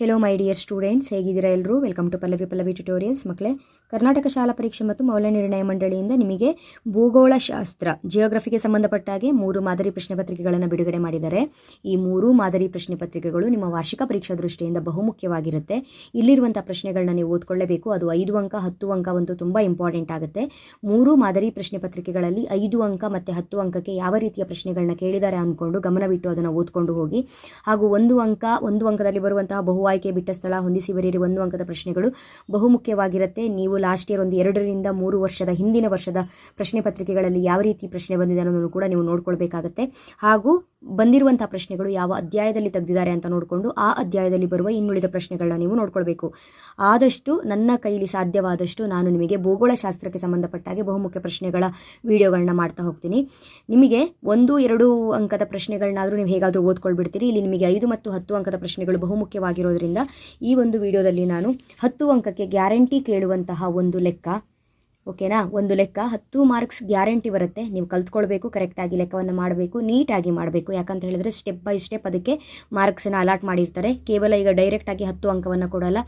Hello my dear students ಹೇಗಿದ್ದೀರಾ ಎಲ್ಲರೂ welcome to Pallavi Pallavi tutorials ಮಕ್ಕಳೇ, ಕರ್ನಾಟಕ ಶಾಲಾ ಪರೀಕ್ಷೆ ಮತ್ತು ಮೌಲ್ಯ ನಿರ್ಣಯ ಮಂಡಳಿಯಿಂದ ನಿಮಗೆ ಭೂಗೋಳಶಾಸ್ತ್ರ ಜಿಯೋಗ್ರಫಿಗೆ ಸಂಬಂಧಪಟ್ಟ ಹಾಗೆ ಮೂರು ಮಾದರಿ ಪ್ರಶ್ನೆ ಪತ್ರಿಕೆಗಳನ್ನು ಬಿಡುಗಡೆ ಮಾಡಿದ್ದಾರೆ. ಈ ಮೂರು ಮಾದರಿ ಪ್ರಶ್ನೆ ಪತ್ರಿಕೆಗಳು ನಿಮ್ಮ ವಾರ್ಷಿಕ ಪರೀಕ್ಷಾ ದೃಷ್ಟಿಯಿಂದ ಬಹುಮುಖ್ಯವಾಗಿರುತ್ತೆ ಇಲ್ಲಿರುವಂಥ ಪ್ರಶ್ನೆಗಳನ್ನ ನೀವು ಓದ್ಕೊಳ್ಳಬೇಕು. ಅದು ಐದು ಅಂಕ, ಹತ್ತು ಅಂಕ ಒಂದು ತುಂಬ ಇಂಪಾರ್ಟೆಂಟ್ ಆಗುತ್ತೆ. ಮೂರು ಮಾದರಿ ಪ್ರಶ್ನೆ ಪತ್ರಿಕೆಗಳಲ್ಲಿ ಐದು ಅಂಕ ಮತ್ತು ಹತ್ತು ಅಂಕಕ್ಕೆ ಯಾವ ರೀತಿಯ ಪ್ರಶ್ನೆಗಳನ್ನ ಕೇಳಿದ್ದಾರೆ ಅಂದ್ಕೊಂಡು ಗಮನವಿಟ್ಟು ಅದನ್ನು ಓದ್ಕೊಂಡು ಹೋಗಿ. ಹಾಗೂ ಒಂದು ಅಂಕ, ಒಂದು ಅಂಕದಲ್ಲಿ ಬರುವಂತಹ ಬಹು ಆಯ್ಕೆ ಬಿಟ್ಟ ಸ್ಥಳ ಹೊಂದಿಸಿ ಬರೆಯಿರಿ ಒಂದು ಅಂಕದ ಪ್ರಶ್ನೆಗಳು. ಬಹುಮುಖ್ಯವಾಗಿರುತ್ತೆ ನೀವು ಲಾಸ್ಟ್ ಇಯರ್ ಒಂದು ಎರಡರಿಂದ ಮೂರು ವರ್ಷದ ಹಿಂದಿನ ವರ್ಷದ ಪ್ರಶ್ನೆ ಪತ್ರಿಕೆಗಳಲ್ಲಿ ಯಾವ ರೀತಿ ಪ್ರಶ್ನೆ ಬಂದಿದೆ ಅನ್ನೋದನ್ನು ಕೂಡ ನೀವು ನೋಡ್ಕೊಳ್ಬೇಕಾಗತ್ತೆ. ಹಾಗೂ ಬಂದಿರುವಂಥ ಪ್ರಶ್ನೆಗಳು ಯಾವ ಅಧ್ಯಾಯದಲ್ಲಿ ತೆಗೆದಿದ್ದಾರೆ ಅಂತ ನೋಡಿಕೊಂಡು ಆ ಅಧ್ಯಾಯದಲ್ಲಿ ಬರುವ ಇನ್ನುಳಿದ ಪ್ರಶ್ನೆಗಳನ್ನ ನೀವು ನೋಡ್ಕೊಳ್ಬೇಕು. ಆದಷ್ಟು ನನ್ನ ಕೈಲಿ ಸಾಧ್ಯವಾದಷ್ಟು ನಾನು ನಿಮಗೆ ಭೂಗೋಳಶಾಸ್ತ್ರಕ್ಕೆ ಸಂಬಂಧಪಟ್ಟಾಗೆ ಬಹುಮುಖ್ಯ ಪ್ರಶ್ನೆಗಳ ವಿಡಿಯೋಗಳನ್ನ ಮಾಡ್ತಾ ಹೋಗ್ತೀನಿ. ನಿಮಗೆ ಒಂದು, ಎರಡು ಅಂಕದ ಪ್ರಶ್ನೆಗಳನ್ನಾದರೂ ನೀವು ಹೇಗಾದರೂ ಓದ್ಕೊಳ್ಬಿಡ್ತೀರಿ. ಇಲ್ಲಿ ನಿಮಗೆ ಐದು ಮತ್ತು ಹತ್ತು ಅಂಕದ ಪ್ರಶ್ನೆಗಳು ಬಹುಮುಖ್ಯವಾಗಿರೋದ್ರಿಂದ ಈ ಒಂದು ವಿಡಿಯೋದಲ್ಲಿ ನಾನು ಹತ್ತು ಅಂಕಕ್ಕೆ ಗ್ಯಾರಂಟಿ ಕೇಳುವಂತಹ ಒಂದು ಲೆಕ್ಕ ಓಕೆನಾ? ಒಂದು ಲೆಕ್ಕ ಹತ್ತು ಮಾರ್ಕ್ಸ್ ಗ್ಯಾರಂಟಿ ಬರುತ್ತೆ. ನೀವು ಕಲ್ತ್ಕೊಳ್ಬೇಕು, ಕರೆಕ್ಟಾಗಿ ಲೆಕ್ಕವನ್ನು ಮಾಡಬೇಕು, ನೀಟಾಗಿ ಮಾಡಬೇಕು. ಯಾಕಂತ ಹೇಳಿದ್ರೆ ಸ್ಟೆಪ್ ಬೈ ಸ್ಟೆಪ್ ಅದಕ್ಕೆ ಮಾರ್ಕ್ಸನ್ನು ಅಲಾಟ್ ಮಾಡಿರ್ತಾರೆ. ಕೇವಲ ಈಗ ಡೈರೆಕ್ಟಾಗಿ ಹತ್ತು ಅಂಕವನ್ನು ಕೊಡಲ್ಲ.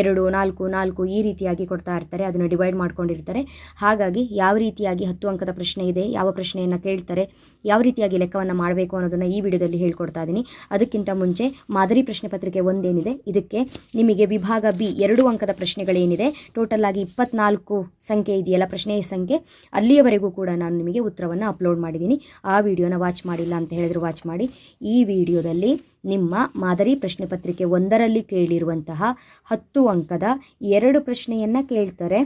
ಎರಡು, ನಾಲ್ಕು ನಾಲ್ಕು ಈ ರೀತಿಯಾಗಿ ಕೊಡ್ತಾ ಇರ್ತಾರೆ. ಅದನ್ನು ಡಿವೈಡ್ ಮಾಡ್ಕೊಂಡಿರ್ತಾರೆ. ಹಾಗಾಗಿ ಯಾವ ರೀತಿಯಾಗಿ ಹತ್ತು ಅಂಕದ ಪ್ರಶ್ನೆ ಇದೆ, ಯಾವ ಪ್ರಶ್ನೆಯನ್ನು ಕೇಳ್ತಾರೆ, ಯಾವ ರೀತಿಯಾಗಿ ಲೆಕ್ಕವನ್ನು ಮಾಡಬೇಕು ಅನ್ನೋದನ್ನು ಈ ವಿಡಿಯೋದಲ್ಲಿ ಹೇಳ್ಕೊಡ್ತಾ ಇದ್ದೀನಿ ಅದಕ್ಕಿಂತ ಮುಂಚೆ ಮಾದರಿ ಪ್ರಶ್ನೆ ಪತ್ರಿಕೆ ಒಂದೇನಿದೆ, ಇದಕ್ಕೆ ನಿಮಗೆ ವಿಭಾಗ ಬಿ ಎರಡು ಅಂಕದ ಪ್ರಶ್ನೆಗಳೇನಿದೆ. ಟೋಟಲ್ ಆಗಿ ಇಪ್ಪತ್ನಾಲ್ಕು ಸಂಖ್ಯೆ ಇದೆಯಲ್ಲ ಪ್ರಶ್ನೆ ಸಂಖ್ಯೆ. ಅಲ್ಲಿಯವರೆಗೂ ಕೂಡ ನಾನು ನಿಮಗೆ ಉತ್ತರವನ್ನು ಅಪ್ಲೋಡ್ ಮಾಡಿದ್ದೀನಿ. ಆ ವಿಡಿಯೋನ ವಾಚ್ ಮಾಡಿಲ್ಲ ಅಂತ ಹೇಳಿದ್ರು ವಾಚ್ ಮಾಡಿ. ಈ ವಿಡಿಯೋದಲ್ಲಿ ನಿಮ್ಮ ಮಾದರಿ ಪ್ರಶ್ನೆ ಪತ್ರಿಕೆ ಒಂದರಲ್ಲಿ ಕೇಳಿರುವಂತಹ ಹತ್ತು ಅಂಕದ ಎರಡು ಪ್ರಶ್ನೆಯನ್ನು ಕೇಳ್ತಾರೆ.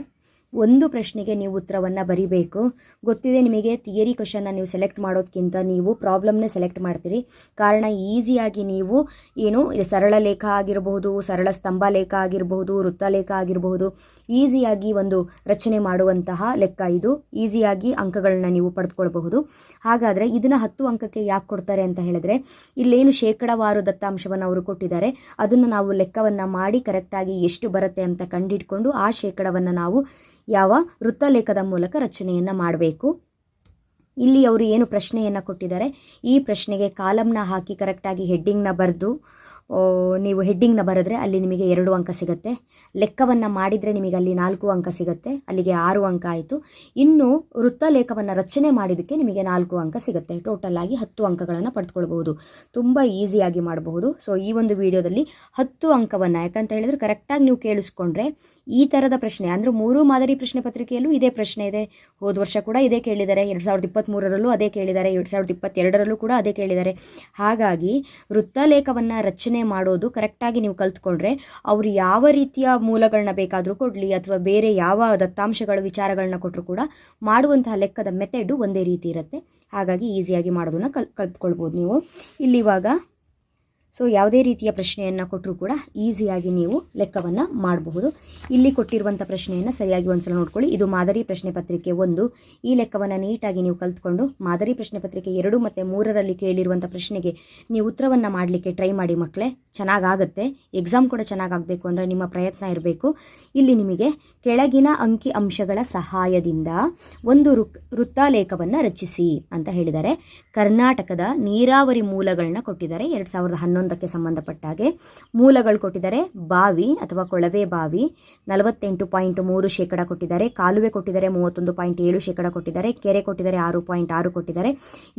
ಒಂದು ಪ್ರಶ್ನೆಗೆ ನೀವು ಉತ್ತರವನ್ನು ಬರಿಬೇಕು. ಗೊತ್ತಿದೆ ನಿಮಗೆ ಥಿಯರಿ ಕ್ವಶನ್ನ ನೀವು ಸೆಲೆಕ್ಟ್ ಮಾಡೋದಕ್ಕಿಂತ ನೀವು ಪ್ರಾಬ್ಲಮ್ನೇ ಸೆಲೆಕ್ಟ್ ಮಾಡ್ತೀರಿ. ಕಾರಣ ಈಸಿಯಾಗಿ ನೀವು ಏನು ಸರಳ ಲೇಖ ಆಗಿರಬಹುದು, ಸರಳ ಸ್ತಂಭ ಲೇಖ ಆಗಿರಬಹುದು ವೃತ್ತಲೇಖ ಆಗಿರಬಹುದು ಈಸಿಯಾಗಿ ಒಂದು ರಚನೆ ಮಾಡುವಂತಹ ಲೆಕ್ಕ ಇದು. ಈಸಿಯಾಗಿ ಅಂಕಗಳನ್ನ ನೀವು ಪಡೆದುಕೊಳ್ಬಹುದು ಹಾಗಾದರೆ ಇದನ್ನು ಹತ್ತು ಅಂಕಕ್ಕೆ ಯಾಕೆ ಕೊಡ್ತಾರೆ ಅಂತ ಹೇಳಿದ್ರೆ, ಇಲ್ಲೇನು ಶೇಕಡವಾರು ದತ್ತಾಂಶವನ್ನು ಅವರು ಕೊಟ್ಟಿದ್ದಾರೆ. ಅದನ್ನು ನಾವು ಲೆಕ್ಕವನ್ನು ಮಾಡಿ ಕರೆಕ್ಟಾಗಿ ಎಷ್ಟು ಬರುತ್ತೆ ಅಂತ ಕಂಡಿಡ್ಕೊಂಡು ಆ ಶೇಕಡವನ್ನು ನಾವು ಯಾವ ವೃತ್ತಲೇಖದ ಮೂಲಕ ರಚನೆಯನ್ನು ಮಾಡಬೇಕು? ಇಲ್ಲಿ ಅವರು ಏನು ಪ್ರಶ್ನೆಯನ್ನು ಕೊಟ್ಟಿದ್ದಾರೆ? ಈ ಪ್ರಶ್ನೆಗೆ ಕಾಲಮ್ನ ಹಾಕಿ ಕರೆಕ್ಟಾಗಿ ಹೆಡ್ಡಿಂಗ್ನ ಬರೆದು ನೀವು ಹೆಡ್ಡಿಂಗ್ನ ಬರೆದ್ರೆ ಅಲ್ಲಿ ನಿಮಗೆ ಎರಡು ಅಂಕ ಸಿಗುತ್ತೆ. ಲೆಕ್ಕವನ್ನು ಮಾಡಿದರೆ ನಿಮಗೆ ಅಲ್ಲಿ ನಾಲ್ಕು ಅಂಕ ಸಿಗುತ್ತೆ. ಅಲ್ಲಿಗೆ ಆರು ಅಂಕ ಆಯಿತು. ಇನ್ನು ವೃತ್ತಲೇಖವನ್ನು ರಚನೆ ಮಾಡಿದ್ದಕ್ಕೆ ನಿಮಗೆ ನಾಲ್ಕು ಅಂಕ ಸಿಗುತ್ತೆ. ಟೋಟಲ್ ಆಗಿ ಹತ್ತು ಅಂಕಗಳನ್ನು ಪಡೆದುಕೊಳ್ಬಹುದು ತುಂಬ ಈಸಿಯಾಗಿ ಮಾಡಬಹುದು. ಸೊ ಈ ಒಂದು ವಿಡಿಯೋದಲ್ಲಿ ಹತ್ತು ಅಂಕವನ್ನು ಯಾಕಂತ ಹೇಳಿದ್ರೆ ಕರೆಕ್ಟಾಗಿ ನೀವು ಕೇಳಿಸ್ಕೊಂಡ್ರೆ ಈ ಥರದ ಪ್ರಶ್ನೆ, ಅಂದರೆ ಮೂರು ಮಾದರಿ ಪ್ರಶ್ನೆ ಪತ್ರಿಕೆಯಲ್ಲೂ ಇದೇ ಪ್ರಶ್ನೆ ಇದೆ. ಹೋದ ವರ್ಷ ಕೂಡ ಇದೇ ಕೇಳಿದ್ದಾರೆ. ಎರಡು ಸಾವಿರದ ಇಪ್ಪತ್ತ್ಮೂರರಲ್ಲೂ ಅದೇ ಕೇಳಿದ್ದಾರೆ. ಎರಡು ಸಾವಿರದ ಇಪ್ಪತ್ತೆರಡರಲ್ಲೂ ಕೂಡ ಅದೇ ಕೇಳಿದ್ದಾರೆ. ಹಾಗಾಗಿ ವೃತ್ತಲೇಖವನ್ನು ರಚನೆ ಮಾಡೋದು ಕರೆಕ್ಟಾಗಿ ನೀವು ಕಲ್ತ್ಕೊಂಡ್ರೆ ಅವರು ಯಾವ ರೀತಿಯ ಮೂಲಗಳನ್ನ ಬೇಕಾದರೂ ಕೊಡಲಿ ಅಥವಾ ಬೇರೆ ಯಾವ ದತ್ತಾಂಶಗಳ ವಿಚಾರಗಳನ್ನ ಕೊಟ್ಟರು ಕೂಡ ಮಾಡುವಂತಹ ಲೆಕ್ಕದ ಮೆಥಡು ಒಂದೇ ರೀತಿ ಇರುತ್ತೆ. ಹಾಗಾಗಿ ಈಸಿಯಾಗಿ ಮಾಡೋದನ್ನು ಕಲ್, ಕಲ್ತ್ಕೊಳ್ಬೋದು ನೀವು. ಇಲ್ಲಿವಾಗ ಸೊ ಯಾವುದೇ ರೀತಿಯ ಪ್ರಶ್ನೆಯನ್ನು ಕೊಟ್ಟರೂ ಕೂಡ ಈಸಿಯಾಗಿ ನೀವು ಲೆಕ್ಕವನ್ನು ಮಾಡಬಹುದು. ಇಲ್ಲಿ ಕೊಟ್ಟಿರುವಂಥ ಪ್ರಶ್ನೆಯನ್ನು ಸರಿಯಾಗಿ ಒಂದ್ಸಲ ನೋಡ್ಕೊಳ್ಳಿ. ಇದು ಮಾದರಿ ಪ್ರಶ್ನೆ ಪತ್ರಿಕೆ ಒಂದು. ಈ ಲೆಕ್ಕವನ್ನು ನೀಟಾಗಿ ನೀವು ಕಲ್ತ್ಕೊಂಡು ಮಾದರಿ ಪ್ರಶ್ನೆ ಪತ್ರಿಕೆ ಎರಡು ಮತ್ತು ಮೂರರಲ್ಲಿ ಕೇಳಿರುವಂಥ ಪ್ರಶ್ನೆಗೆ ನೀವು ಉತ್ತರವನ್ನು ಮಾಡಲಿಕ್ಕೆ ಟ್ರೈ ಮಾಡಿ ಮಕ್ಕಳೇ ಚೆನ್ನಾಗಾಗುತ್ತೆ. ಎಕ್ಸಾಮ್ ಕೂಡ ಚೆನ್ನಾಗಾಗಬೇಕು ಅಂದರೆ ನಿಮ್ಮ ಪ್ರಯತ್ನ ಇರಬೇಕು. ಇಲ್ಲಿ ನಿಮಗೆ ಕೆಳಗಿನ ಅಂಕಿ ಅಂಶಗಳ ಸಹಾಯದಿಂದ ಒಂದು ವೃತ್ತಾಲೇಖವನ್ನು ರಚಿಸಿ ಅಂತ ಹೇಳಿದ್ದಾರೆ. ಕರ್ನಾಟಕದ ನೀರಾವರಿ ಮೂಲಗಳನ್ನ ಕೊಟ್ಟಿದ್ದಾರೆ. ಎರಡು ಸಾವಿರದ ಹನ್ನೊಂದಕ್ಕೆ ಸಂಬಂಧಪಟ್ಟ ಹಾಗೆ ಮೂಲಗಳು ಕೊಟ್ಟಿದ್ದಾರೆ. ಬಾವಿ ಅಥವಾ ಕೊಳವೆ ಬಾವಿ ನಲವತ್ತೆಂಟು ಪಾಯಿಂಟ್ ಮೂರು ಶೇಕಡ ಕೊಟ್ಟಿದ್ದಾರೆ. ಕಾಲುವೆ ಕೊಟ್ಟಿದ್ದಾರೆ ಮೂವತ್ತೊಂದು ಪಾಯಿಂಟ್ ಏಳು ಶೇಕಡ ಕೊಟ್ಟಿದ್ದಾರೆ. ಕೆರೆ ಕೊಟ್ಟಿದ್ದಾರೆ ಆರು ಪಾಯಿಂಟ್ ಆರು ಕೊಟ್ಟಿದ್ದಾರೆ.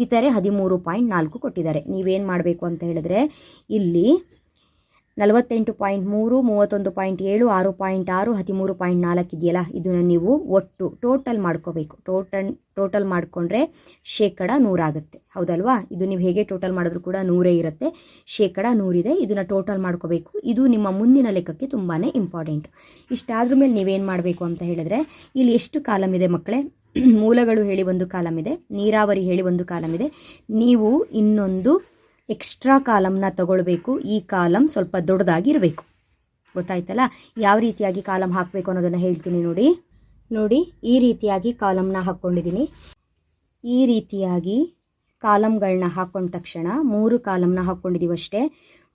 ಇತರೆ ಹದಿಮೂರು ಪಾಯಿಂಟ್ ನಾಲ್ಕು ಕೊಟ್ಟಿದ್ದಾರೆ. ನೀವೇನು ಮಾಡಬೇಕು ಅಂತ ಹೇಳಿದ್ರೆ ಇಲ್ಲಿ ನಲವತ್ತೆಂಟು ಪಾಯಿಂಟ್ ಮೂರು, ಮೂವತ್ತೊಂದು ಪಾಯಿಂಟ್ ಏಳು, ಆರು ಪಾಯಿಂಟ್ ಆರು, ಹದಿಮೂರು ಪಾಯಿಂಟ್ ನಾಲ್ಕು ಇದೆಯಲ್ಲ? ಇದನ್ನು ನೀವು ಒಟ್ಟು ಟೋಟಲ್ ಮಾಡ್ಕೋಬೇಕು. ಟೋಟಲ್ ಟೋಟಲ್ ಮಾಡಿಕೊಂಡ್ರೆ ಶೇಕಡ ನೂರಾಗುತ್ತೆ. ಹೌದಲ್ವಾ? ಇದು ನೀವು ಹೇಗೆ ಟೋಟಲ್ ಮಾಡಿದ್ರು ಕೂಡ ನೂರೇ ಇರುತ್ತೆ. ಶೇಕಡ ನೂರಿದೆ. ಇದನ್ನು ಟೋಟಲ್ ಮಾಡ್ಕೋಬೇಕು. ಇದು ನಿಮ್ಮ ಮುಂದಿನ ಲೆಕ್ಕಕ್ಕೆ ತುಂಬಾ ಇಂಪಾರ್ಟೆಂಟ್ ಇಷ್ಟಾದ್ರ ಮೇಲೆ ನೀವೇನು ಮಾಡಬೇಕು ಅಂತ ಹೇಳಿದ್ರೆ, ಇಲ್ಲಿ ಎಷ್ಟು ಕಾಲಮ್ ಇದೆ ಮಕ್ಕಳೇ? ಮೂಲಗಳು ಹೇಳಿ ಒಂದು ಕಾಲಮ್ ಇದೆ. ನೀರಾವರಿ ಹೇಳಿ ಒಂದು ಕಾಲಮ್ ಇದೆ. ನೀವು ಇನ್ನೊಂದು ಎಕ್ಸ್ಟ್ರಾ ಕಾಲಮ್ನ ತಗೊಳ್ಬೇಕು. ಈ ಕಾಲಮ್ ಸ್ವಲ್ಪ ದೊಡ್ಡದಾಗಿರಬೇಕು. ಗೊತ್ತಾಯ್ತಲ್ಲ? ಯಾವ ರೀತಿಯಾಗಿ ಕಾಲಮ್ ಹಾಕಬೇಕು ಅನ್ನೋದನ್ನು ಹೇಳ್ತೀನಿ ನೋಡಿ. ನೋಡಿ, ಈ ರೀತಿಯಾಗಿ ಕಾಲಮ್ನ ಹಾಕ್ಕೊಂಡಿದ್ದೀನಿ. ಈ ರೀತಿಯಾಗಿ ಕಾಲಮ್ಗಳನ್ನ ಹಾಕೊಂಡ ತಕ್ಷಣ ಮೂರು ಕಾಲಮ್ನ ಹಾಕ್ಕೊಂಡಿದ್ದೀವಿ ಅಷ್ಟೇ.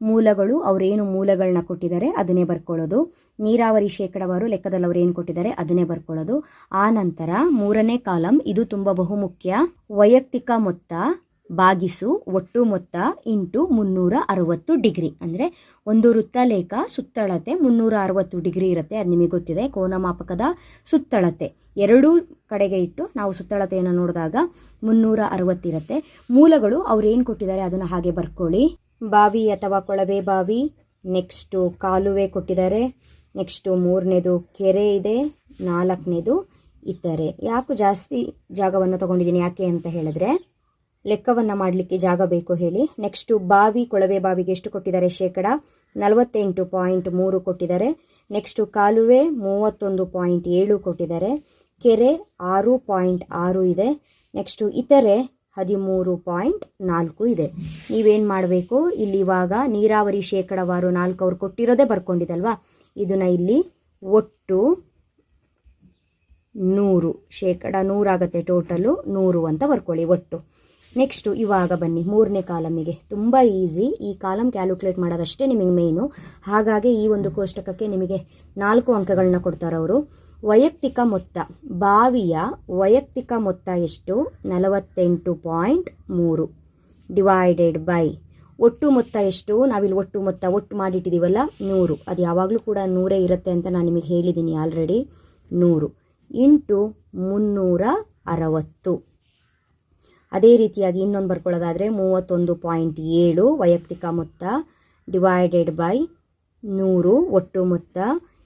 ಮೂಲಗಳು, ಅವರೇನು ಮೂಲಗಳನ್ನ ಕೊಟ್ಟಿದ್ದಾರೆ ಅದನ್ನೇ ಬರ್ಕೊಳ್ಳೋದು. ನೀರಾವರಿ ಶೇಕಡವಾರು ಲೆಕ್ಕದಲ್ಲಿ ಏನು ಕೊಟ್ಟಿದ್ದಾರೆ ಅದನ್ನೇ ಬರ್ಕೊಳ್ಳೋದು. ಆ ನಂತರ ಮೂರನೇ ಕಾಲಮ್, ಇದು ತುಂಬ ಬಹುಮುಖ್ಯ. ವೈಯಕ್ತಿಕ ಮೊತ್ತ ಬಾಗಿಸು ಒಟ್ಟು ಮೊತ್ತ ಇಂಟು ಮುನ್ನೂರ ಅರವತ್ತು ಡಿಗ್ರಿ. ಅಂದರೆ ಒಂದು ವೃತ್ತಲೇಖ ಸುತ್ತಳತೆ ಮುನ್ನೂರ ಅರವತ್ತು ಡಿಗ್ರಿ ಇರುತ್ತೆ, ಅದು ನಿಮಗೆ ಗೊತ್ತಿದೆ, ಕೋನಮಾಪಕದ ಸುತ್ತಳತೆ. ಎರಡೂ ಕಡೆಗೆ ಇಟ್ಟು ನಾವು ಸುತ್ತಳತೆಯನ್ನು ನೋಡಿದಾಗ ಮುನ್ನೂರ ಅರವತ್ತಿರುತ್ತೆ ಮೂಲಗಳು ಅವ್ರೇನು ಕೊಟ್ಟಿದ್ದಾರೆ ಅದನ್ನು ಹಾಗೆ ಬರ್ಕೊಳ್ಳಿ. ಬಾವಿ ಅಥವಾ ಕೊಳವೆ ಬಾವಿ ನೆಕ್ಸ್ಟು ಕಾಲುವೆ ಕೊಟ್ಟಿದ್ದಾರೆ ನೆಕ್ಸ್ಟು ಮೂರನೇದು ಕೆರೆ ಇದೆ, ನಾಲ್ಕನೇದು ಇತರೆ. ಯಾಕೆ ಜಾಸ್ತಿ ಜಾಗವನ್ನು ತಗೊಂಡಿದ್ದೀನಿ, ಯಾಕೆ ಅಂತ ಹೇಳಿದ್ರೆ ಲೆಕ್ಕವನ್ನು ಮಾಡಲಿಕ್ಕೆ ಜಾಗ ಬೇಕು ಹೇಳಿ. ನೆಕ್ಸ್ಟು ಬಾವಿ, ಕೊಳವೆ ಬಾವಿಗೆ ಎಷ್ಟು ಕೊಟ್ಟಿದ್ದಾರೆ ಶೇಕಡ? ನಲವತ್ತೆಂಟು ಪಾಯಿಂಟ್ ಮೂರು ಕೊಟ್ಟಿದ್ದಾರೆ. ನೆಕ್ಸ್ಟು ಕಾಲುವೆ, ಮೂವತ್ತೊಂದು ಪಾಯಿಂಟ್ ಏಳು ಕೊಟ್ಟಿದ್ದಾರೆ. ಕೆರೆ, ಆರು ಪಾಯಿಂಟ್ ಆರು ಇದೆ. ನೆಕ್ಸ್ಟು ಇತರೆ, ಹದಿಮೂರು ಪಾಯಿಂಟ್ ನಾಲ್ಕು ಇದೆ. ನೀವೇನು ಮಾಡಬೇಕು? ಇಲ್ಲಿ ಇವಾಗ ನೀರಾವರಿ ಶೇಕಡವಾರು ನಾಲ್ಕು ಅವ್ರು ಕೊಟ್ಟಿರೋದೇ ಬರ್ಕೊಂಡಿದ್ದಲ್ವಾ ಇದನ್ನು ಇಲ್ಲಿ ಒಟ್ಟು ನೂರು, ಶೇಕಡ ನೂರಾಗತ್ತೆ ಟೋಟಲು ನೂರು ಅಂತ ಬರ್ಕೊಳ್ಳಿ ಒಟ್ಟು. ನೆಕ್ಸ್ಟು ಇವಾಗ ಬನ್ನಿ. ಮೂರನೇ ಕಾಲಮಿಗೆ. ತುಂಬ ಈಸಿ ಈ ಕಾಲಮ್ ಕ್ಯಾಲ್ಕುಲೇಟ್ ಮಾಡೋದಷ್ಟೇ ನಿಮಗೆ ಮೇಯ್ನು ಹಾಗಾಗಿ ಈ ಒಂದು ಕೋಷ್ಟಕಕ್ಕೆ ನಿಮಗೆ ನಾಲ್ಕು ಅಂಕಗಳನ್ನ ಕೊಡ್ತಾರೆ ಅವರು. ವೈಯಕ್ತಿಕ ಮೊತ್ತ. ಬಾವಿಯ ವೈಯಕ್ತಿಕ ಮೊತ್ತ ಎಷ್ಟು? ನಲವತ್ತೆಂಟು ಪಾಯಿಂಟ್ ಮೂರು. ಡಿವೈಡೆಡ್ ಬೈ ಒಟ್ಟು ಮೊತ್ತ ಎಷ್ಟು? ನಾವಿಲ್ಲಿ ಒಟ್ಟು ಮೊತ್ತ ಒಟ್ಟು ಮಾಡಿಟ್ಟಿದ್ದೀವಲ್ಲ ನೂರು. ಅದು ಯಾವಾಗಲೂ ಕೂಡ ನೂರೇ ಇರುತ್ತೆ ಅಂತ ನಾನು ನಿಮಗೆ ಹೇಳಿದ್ದೀನಿ ಆಲ್ರೆಡಿ. ನೂರು. ಇಂಟು ಮುನ್ನೂರ ಅರವತ್ತು. ಅದೇ ರೀತಿಯಾಗಿ ಇನ್ನೊಂದು ಬರ್ಕೊಳ್ಳೋದಾದರೆ ಮೂವತ್ತೊಂದು ಪಾಯಿಂಟ್ ಏಳು ವೈಯಕ್ತಿಕ ಮೊತ್ತ ಡಿವೈಡೆಡ್ ಬೈ ನೂರು ಒಟ್ಟು ಮೊತ್ತ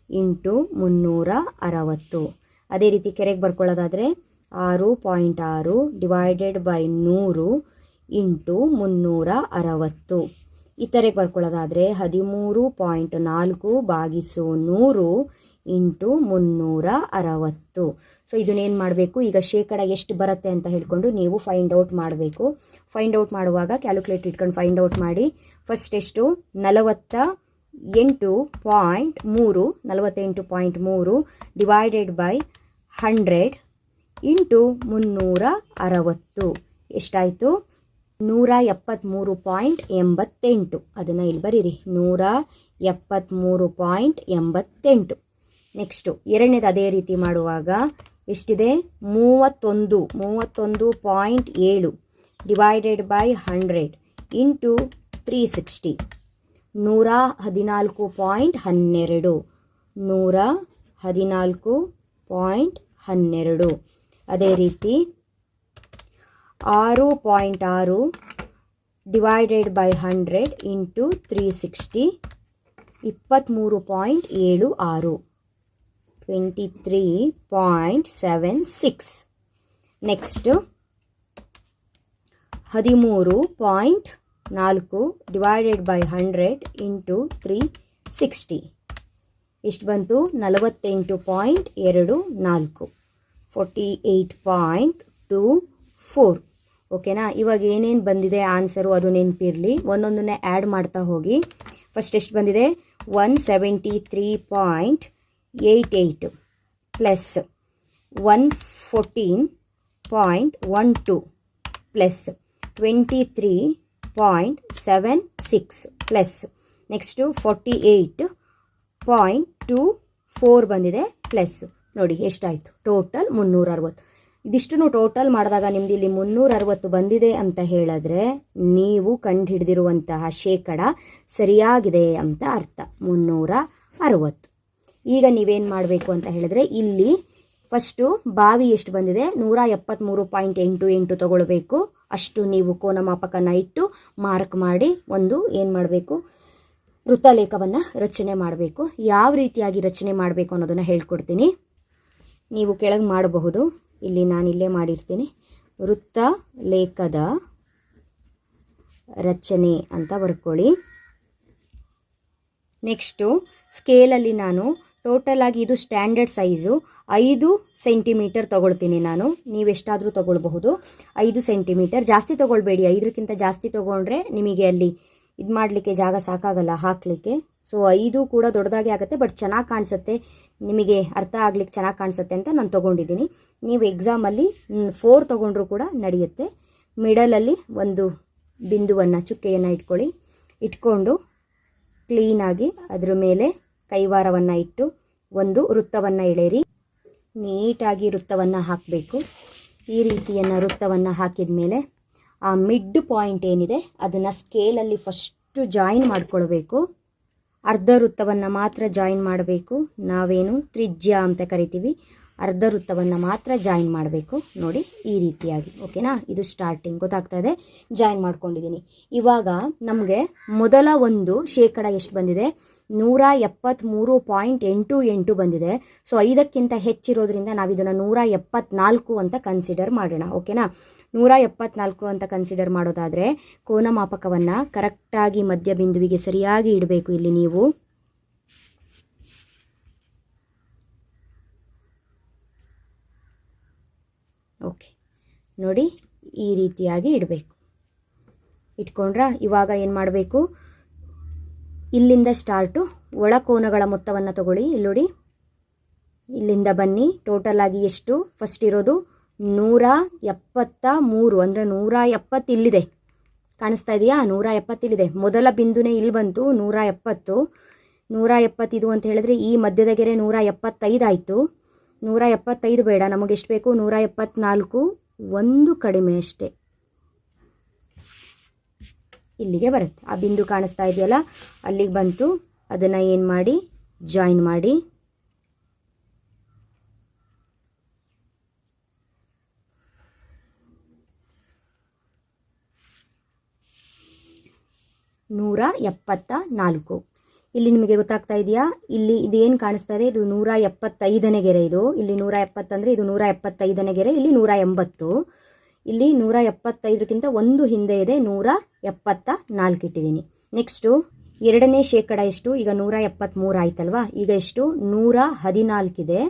ಇಂಟು ಮುನ್ನೂರ ಅರವತ್ತು. ಅದೇ ರೀತಿ ಕೆರೆಗೆ ಬರ್ಕೊಳ್ಳೋದಾದರೆ ಆರು ಪಾಯಿಂಟ್ ಆರು ಡಿವೈಡೆಡ್ ಬೈ ನೂರು ಇಂಟು ಮುನ್ನೂರ ಅರವತ್ತು. ಇತರೆಗೆ ಬರ್ಕೊಳ್ಳೋದಾದರೆ ಹದಿಮೂರು ಪಾಯಿಂಟ್ ನಾಲ್ಕು ಬಾಗಿಸು ನೂರು ಇಂಟು ಮುನ್ನೂರ ಅರವತ್ತು. ಸೊ ಇದನ್ನೇನು ಮಾಡಬೇಕು? ಈಗ ಶೇಕಡ ಎಷ್ಟು ಬರುತ್ತೆ ಅಂತ ಹೇಳ್ಕೊಂಡು ನೀವು ಫೈಂಡ್ ಔಟ್ ಮಾಡಬೇಕು. ಫೈಂಡ್ ಔಟ್ ಮಾಡುವಾಗ ಕ್ಯಾಲ್ಕುಲೇಟ್ ಇಟ್ಕೊಂಡು ಫೈಂಡ್ ಔಟ್ ಮಾಡಿ. ಫಸ್ಟ್ ಎಷ್ಟು? ನಲವತ್ತ ಎಂಟು ಪಾಯಿಂಟ್ ಮೂರು, ನಲವತ್ತೆಂಟು ಪಾಯಿಂಟ್ ಮೂರು ಡಿವೈಡೆಡ್ ಬೈ ಹಂಡ್ರೆಡ್ ಇಂಟು ಮುನ್ನೂರ ಅರವತ್ತು. ಎಷ್ಟಾಯಿತು? ನೂರ ಎಪ್ಪತ್ತ್ಮೂರು ಪಾಯಿಂಟ್ ಎಂಬತ್ತೆಂಟು. ಅದನ್ನು ಇಲ್ಲಿ ಬರೀರಿ. ನೂರ ಎಪ್ಪತ್ತ್ಮೂರು ಪಾಯಿಂಟ್ ಎಂಬತ್ತೆಂಟು. ನೆಕ್ಸ್ಟು ಎರಡನೇದು ಅದೇ ರೀತಿ ಮಾಡುವಾಗ ಎಷ್ಟಿದೆ? ಮೂವತ್ತೊಂದು ಮೂವತ್ತೊಂದು ಪಾಯಿಂಟ್ ಏಳು divided by hundred into three sixty ನೂರ ಹದಿನಾಲ್ಕು ಪಾಯಿಂಟ್ ಹನ್ನೆರಡು, ನೂರ ಹದಿನಾಲ್ಕು ಪಾಯಿಂಟ್ ಹನ್ನೆರಡು. ಅದೇ ರೀತಿ ಆರು ಪಾಯಿಂಟ್ ಆರು divided by hundred into three sixty ಇಪ್ಪತ್ತ್ಮೂರು ಪಾಯಿಂಟ್ ಏಳು ಆರು. Twenty three point seven six next ಹದಿಮೂರು ಪಾಯಿಂಟ್ ನಾಲ್ಕು divided by hundred into three sixty ಇಷ್ಟು ಬಂತು ನಲವತ್ತೆಂಟು ಪಾಯಿಂಟ್ ಎರಡು ನಾಲ್ಕು forty eight point two four ಓಕೆನಾ ಇವಾಗ ಏನೇನು ಬಂದಿದೆ? ಆನ್ಸರು ಅದು ನೆನಪಿರಲಿ. ಒಂದೊಂದನ್ನೇ ಆ್ಯಡ್ ಮಾಡ್ತಾ ಹೋಗಿ. ಫಸ್ಟ್ ಎಷ್ಟು ಬಂದಿದೆ? One seventy three point eight eight plus one fourteen point one two plus twenty three point seven six plus next forty eight point two four ಬಂದಿದೆ ಪ್ಲಸ್ ನೋಡಿ ಎಷ್ಟಾಯಿತು? ಟೋಟಲ್ ಮುನ್ನೂರ ಅರವತ್ತು ಇದಿಷ್ಟು ಟೋಟಲ್ ಮಾಡಿದಾಗ ನಿಮ್ದು ಇಲ್ಲಿ ಮುನ್ನೂರ ಅರವತ್ತು ಬಂದಿದೆ ಅಂತ ಹೇಳಿದ್ರೆ ನೀವು ಕಂಡುಹಿಡಿದಿರುವಂತಹ ಶೇಕಡ ಸರಿಯಾಗಿದೆ ಅಂತ ಅರ್ಥ. ಮುನ್ನೂರ ಅರವತ್ತು ಈಗ ನೀವೇನು ಮಾಡಬೇಕು ಅಂತ ಹೇಳಿದ್ರೆ ಇಲ್ಲಿ ಫಸ್ಟು ಬಾವಿ ಎಷ್ಟು ಬಂದಿದೆ? ನೂರ ಎಪ್ಪತ್ತ್ಮೂರು ಪಾಯಿಂಟ್ ಎಂಟು ಎಂಟು ತಗೊಳ್ಬೇಕು. ಅಷ್ಟು ನೀವು ಕೋನಮಾಪಕನ ಇಟ್ಟು ಮಾರ್ಕ್ ಮಾಡಿ ಒಂದು ಏನು ಮಾಡಬೇಕು? ವೃತ್ತಲೇಖವನ್ನು ರಚನೆ ಮಾಡಬೇಕು. ಯಾವ ರೀತಿಯಾಗಿ ರಚನೆ ಮಾಡಬೇಕು ಅನ್ನೋದನ್ನು ಹೇಳ್ಕೊಡ್ತೀನಿ. ನೀವು ಕೆಳಗೆ ಮಾಡಬಹುದು. ಇಲ್ಲಿ ನಾನು ಇಲ್ಲೇ ಮಾಡಿರ್ತೀನಿ. ವೃತ್ತ ಲೇಖದ ರಚನೆ ಅಂತ ಬರ್ಕೊಳ್ಳಿ. ನೆಕ್ಸ್ಟು ಸ್ಕೇಲಲ್ಲಿ ನಾನು ಟೋಟಲ್ ಆಗಿ ಇದು ಸ್ಟ್ಯಾಂಡರ್ಡ್ ಸೈಜು ಐದು ಸೆಂಟಿಮೀಟರ್ ತೊಗೊಳ್ತೀನಿ ನಾನು. ನೀವೆಷ್ಟಾದರೂ ತೊಗೊಳ್ಬಹುದು. ಐದು ಸೆಂಟಿಮೀಟರ್ ಜಾಸ್ತಿ ತೊಗೊಳ್ಬೇಡಿ. ಐದಕ್ಕಿಂತ ಜಾಸ್ತಿ ತೊಗೊಂಡ್ರೆ ನಿಮಗೆ ಅಲ್ಲಿ ಇದು ಮಾಡಲಿಕ್ಕೆ ಜಾಗ ಸಾಕಾಗಲ್ಲ, ಹಾಕಲಿಕ್ಕೆ. ಸೊ ಐದು ಕೂಡ ದೊಡ್ಡದಾಗಿ ಆಗುತ್ತೆ ಬಟ್ ಚೆನ್ನಾಗಿ ಕಾಣಿಸುತ್ತೆ. ನಿಮಗೆ ಅರ್ಥ ಆಗ್ಲಿಕ್ಕೆ ಚೆನ್ನಾಗಿ ಕಾಣಿಸುತ್ತೆ ಅಂತ ನಾನು ತೊಗೊಂಡಿದ್ದೀನಿ. ನೀವು ಎಕ್ಸಾಮಲ್ಲಿ ಫೋರ್ ತೊಗೊಂಡ್ರೂ ಕೂಡ ನಡೆಯುತ್ತೆ. ಮಿಡಲಲ್ಲಿ ಒಂದು ಬಿಂದುವನ್ನು, ಚುಕ್ಕೆಯನ್ನು ಇಟ್ಕೊಳ್ಳಿ. ಇಟ್ಕೊಂಡು ಕ್ಲೀನಾಗಿ ಅದರ ಮೇಲೆ ಕೈವಾರವನ್ನು ಇಟ್ಟು ಒಂದು ವೃತ್ತವನ್ನು ಎಳೆಯಿರಿ. ನೀಟಾಗಿ ವೃತ್ತವನ್ನು ಹಾಕಬೇಕು. ಈ ರೀತಿಯನ್ನು ವೃತ್ತವನ್ನು ಹಾಕಿದ ಮೇಲೆ ಆ ಮಿಡ್ ಪಾಯಿಂಟ್ ಏನಿದೆ, ಅದನ್ನು ಸ್ಕೇಲಲ್ಲಿ ಫಸ್ಟು ಜಾಯಿನ್ ಮಾಡ್ಕೊಳ್ಬೇಕು. ಅರ್ಧ ವೃತ್ತವನ್ನು ಮಾತ್ರ ಜಾಯಿನ್ ಮಾಡಬೇಕು. ನಾವೇನು ತ್ರಿಜ್ಯ ಅಂತ ಕರಿತೀವಿ. ಅರ್ಧ ವೃತ್ತವನ್ನು ಮಾತ್ರ ಜಾಯಿನ್ ಮಾಡಬೇಕು. ನೋಡಿ, ಈ ರೀತಿಯಾಗಿ. ಓಕೆನಾ ಇದು ಸ್ಟಾರ್ಟಿಂಗ್ ಗೊತ್ತಾಗ್ತಾ ಇದೆ. ಜಾಯಿನ್ ಮಾಡ್ಕೊಂಡಿದ್ದೀನಿ ಇವಾಗ ನಮಗೆ ಮೊದಲ ಒಂದು ಶೇಕಡ ಎಷ್ಟು ಬಂದಿದೆ? ನೂರ ಎಪ್ಪತ್ತ್ಮೂರು ಪಾಯಿಂಟ್ ಎಂಟು ಎಂಟು ಬಂದಿದೆ. ಸೊ ಐದಕ್ಕಿಂತ ಹೆಚ್ಚಿರೋದ್ರಿಂದ ನಾವು ಇದನ್ನು ನೂರ ಎಪ್ಪತ್ನಾಲ್ಕು ಅಂತ ಕನ್ಸಿಡರ್ ಮಾಡೋಣ. ಓಕೆನಾ ನೂರ ಎಪ್ಪತ್ನಾಲ್ಕು ಅಂತ ಕನ್ಸಿಡರ್ ಮಾಡೋದಾದರೆ ಕೋನ ಮಾಪಕವನ್ನು ಕರೆಕ್ಟಾಗಿ ಮಧ್ಯಬಿಂದುವಿಗೆ ಸರಿಯಾಗಿ ಇಡಬೇಕು ಇಲ್ಲಿ ನೀವು. ನೋಡಿ ಈ ರೀತಿಯಾಗಿ ಇಡಬೇಕು. ಇಟ್ಕೊಂಡ್ರಾ ಇವಾಗ ಏನು ಮಾಡಬೇಕು? ಇಲ್ಲಿಂದ ಸ್ಟಾರ್ಟು. ಒಳ ಕೋನಗಳ ಮೊತ್ತವನ್ನು ತಗೊಳ್ಳಿ. ಇಲ್ಲಿ ನೋಡಿ. ಇಲ್ಲಿಂದ ಬನ್ನಿ. ಟೋಟಲ್ ಆಗಿ ಎಷ್ಟು? ಫಸ್ಟ್ ಇರೋದು ನೂರ ಎಪ್ಪತ್ತ ಮೂರು ಅಂದರೆ ನೂರ ಎಪ್ಪತ್ತಿಲ್ಲಿದೆ ಕಾಣಿಸ್ತಾ ಇದೆಯಾ? ನೂರ ಎಪ್ಪತ್ತಿಲ್ಲಿದೆ ಮೊದಲ ಬಿಂದುನೇ ಇಲ್ಲಿ ಬಂತು. ನೂರ ಎಪ್ಪತ್ತು. ನೂರ ಎಪ್ಪತ್ತಿದು ಅಂತ ಹೇಳಿದ್ರೆ ಈ ಮಧ್ಯದ ಗೆರೆ ನೂರ ಎಪ್ಪತ್ತೈದು ಆಯಿತು. ನೂರ ಎಪ್ಪತ್ತೈದು ಬೇಡ. ನಮಗೆ ಎಷ್ಟು ಬೇಕು? ನೂರ ಎಪ್ಪತ್ನಾಲ್ಕು. ಒಂದು ಕಡಿಮೆ ಅಷ್ಟೇ. ಇಲ್ಲಿಗೆ ಬರುತ್ತೆ. ಆ ಬಿಂದು ಕಾಣಿಸ್ತಾ ಇದೆಯಲ್ಲ? ಅಲ್ಲಿಗೆ ಬಂತು. ಅದನ್ನು ಏನು ಮಾಡಿ? ಜಾಯಿನ್ ಮಾಡಿ. ನೂರ ಎಪ್ಪತ್ತ ನಾಲ್ಕು. ಇಲ್ಲಿ ನಿಮಗೆ ಗೊತ್ತಾಗ್ತಾ ಇದೆಯಾ? ಇಲ್ಲಿ ಇದು ಏನು ಕಾಣಿಸ್ತಾ ಇದೆ? ಇದು ನೂರ ಎಪ್ಪತ್ತೈದನೇ ಗೆರೆ ಇದು. ಇಲ್ಲಿ ನೂರ ಎಪ್ಪತ್ತಂದರೆ ಇದು ನೂರ ಎಪ್ಪತ್ತೈದನೇ ಗೆರೆ, ಇಲ್ಲಿ ನೂರ ಎಂಬತ್ತು. ಇಲ್ಲಿ ನೂರ ಎಪ್ಪತ್ತೈದಕ್ಕಿಂತ ಒಂದು ಹಿಂದೆ ಇದೆ, ನೂರ ಎಪ್ಪತ್ತ ನಾಲ್ಕು ಇಟ್ಟಿದ್ದೀನಿ. ನೆಕ್ಸ್ಟು ಎರಡನೇ ಶೇಕಡ ಎಷ್ಟು? ಈಗ ನೂರ ಎಪ್ಪತ್ತ್ಮೂರು ಆಯ್ತಲ್ವಾ? ಈಗ ಎಷ್ಟು? ನೂರ ಹದಿನಾಲ್ಕಿದೆ